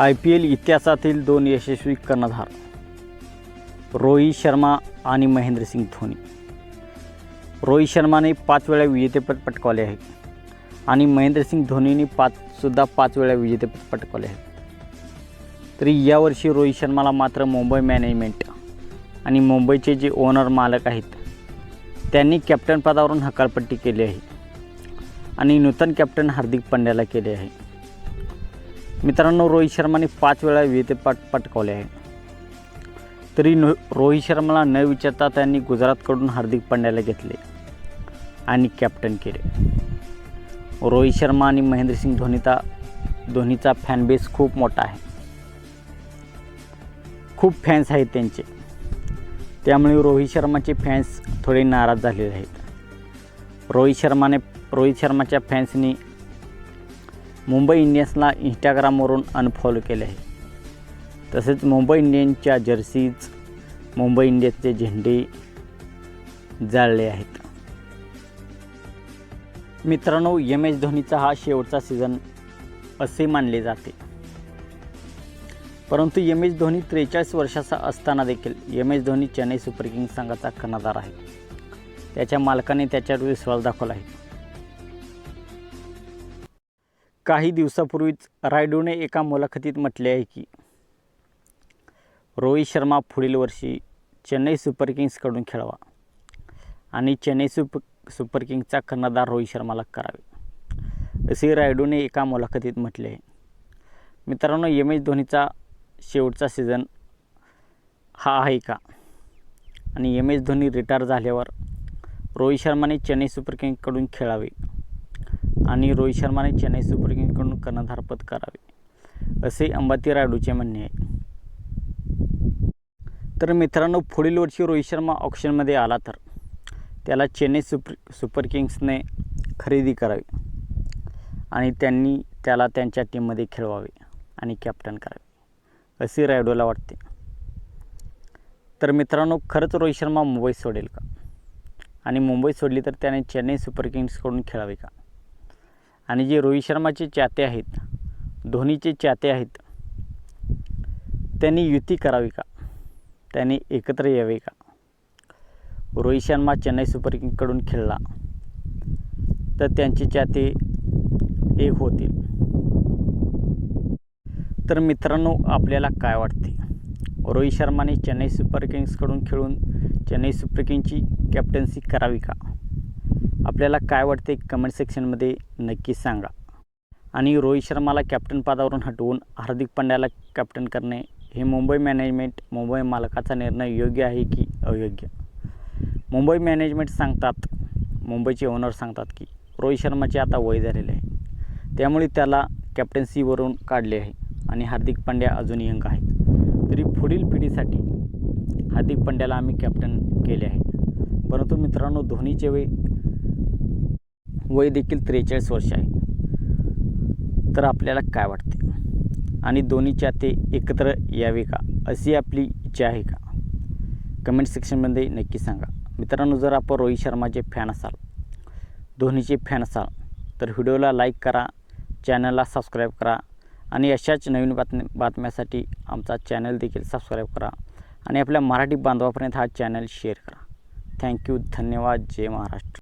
I P L इतिहासातील दोन यशस्वी कर्णधार रोहित शर्मा आणि महेंद्रसिंग धोनी. रोहित शर्माने पाच वेळा विजेतेपद पटकावले आहे आणि महेंद्रसिंग धोनीने पाचसुद्धा पाच वेळा विजेतेपद पटकावले आहेत तरी यावर्षी रोहित शर्माला मात्र मुंबई मॅनेजमेंट आणि मुंबईचे जे ओनर मालक आहेत त्यांनी कॅप्टन पदावरून हकालपट्टी केली आहे आणि नूतन कॅप्टन हार्दिक पंड्याला केले आहे. मित्रांनो रोहित शर्माने पाच वेळा विजेतेपद पटकावले आहे. तरी नो रोहित शर्माला न विचारता त्यांनी गुजरातकडून हार्दिक पंड्याला घेतले आणि कॅप्टन केले. रोहित शर्मा आणि महेंद्रसिंग धोनीचा धोनीचा फॅनबेस खूप मोठा आहे. खूप फॅन्स आहेत त्यांचे. त्यामुळे रोहित शर्माचे फॅन्स थोडे नाराज झालेले आहेत. रोहित शर्माने रोहित शर्माच्या फॅन्सनी मुंबई इंडियन्सला इंस्टाग्रामवरून अनफॉलो केले आहे. तसेच मुंबई इंडियन्सच्या जर्सीज मुंबई इंडियन्सचे झेंडे जाळले आहेत. मित्रांनो एम एस धोनीचा हा शेवटचा सीझन असे मानले जाते. परंतु एम एस धोनी त्रेचाळीस वर्षाचा असताना देखील M S Dhoni Chennai super kings संघाचा कर्णधार आहे. त्याच्या मालकाने त्याच्यावर विश्वास दाखवला आहे. काही दिवसापूर्वीच रायडूने एका मुलाखतीत म्हटले आहे की रोहित शर्मा पुढील वर्षी चेन्नई सुपर किंग्सकडून खेळवा आणि चेन्नई सुप सुपर किंग्सचा कर्णधार रोहित शर्माला करावे. असे रायडूने एका मुलाखतीत म्हटले आहे. मित्रांनो एम एस धोनीचा शेवटचा सीझन हा आहे का? आणि एम एस धोनी रिटायर झाल्यावर रोहित शर्माने चेन्नई सुपर किंग्सकडून खेळावे. आणि रोहित शर्माने चेन्नई सुपर किंग्सकडून कर्णधारपद करावे असे अंबाती रायडूचे म्हणणे आहे. तर मित्रांनो पुढील वर्षी रोहित शर्मा ऑप्शनमध्ये आला तर त्याला चेन्नई सुपर सुपर किंग्सने खरेदी करावी आणि त्यांनी त्याला त्यांच्या टीममध्ये खेळवावे आणि कॅप्टन करावे असे रायडूला वाटते. तर मित्रांनो खरंच रोहित शर्मा मुंबई सोडेल का? आणि मुंबई सोडली तर त्याने चेन्नई सुपर किंग्सकडून खेळावे का? आणि जे रोहित शर्माचे चाहते आहेत धोनीचे चाहते आहेत त्यांनी युती करावी का? त्यांनी एकत्र यावे का? रोहित शर्मा चेन्नई सुपर किंगकडून खेळला तर त्यांचे चाहते एक होतील. तर मित्रांनो आपल्याला काय वाटते? रोहित शर्माने चेन्नई सुपर किंग्सकडून खेळून चेन्नई सुपर किंगची कॅप्टन्सी करावी का? आपल्याला काय वाटते कमेंट सेक्शनमध्ये नक्की सांगा. आणि रोहित शर्माला कॅप्टन पदावरून हटवून हार्दिक पांड्याला कॅप्टन करणे हे मुंबई मॅनेजमेंट मुंबई मालकाचा निर्णय योग्य आहे की अयोग्य? मुंबई मॅनेजमेंट सांगतात मुंबईचे ओनर सांगतात की रोहित शर्माचे आता वय झालेले आहे. त्यामुळे त्याला कॅप्टन्सीवरून काढले आहे आणि हार्दिक पांड्या अजून यंग आहे तरी पुढील पिढीसाठी हार्दिक पांड्याला आम्ही कॅप्टन केले आहे. परंतु मित्रांनो धोनीचे वय वय देखील त्रेचाळीस वर्ष आहे. तर आपल्याला काय वाटते? आणि दोन्हीच्या ते एकत्र यावे का? अशी आपली इच्छा आहे का? कमेंट सेक्शनमध्ये नक्की सांगा. मित्रांनो जर आपण रोहित शर्माचे फॅन असाल धोनीचे फॅन असाल तर व्हिडिओला लाईक करा चॅनलला सबस्क्राईब करा आणि अशाच नवीन बातम्या बातम्यासाठी आमचा चॅनल देखील सबस्क्राईब करा आणि आपल्या मराठी बांधवापर्यंत हा चॅनल शेअर करा. थँक्यू धन्यवाद. जय महाराष्ट्र.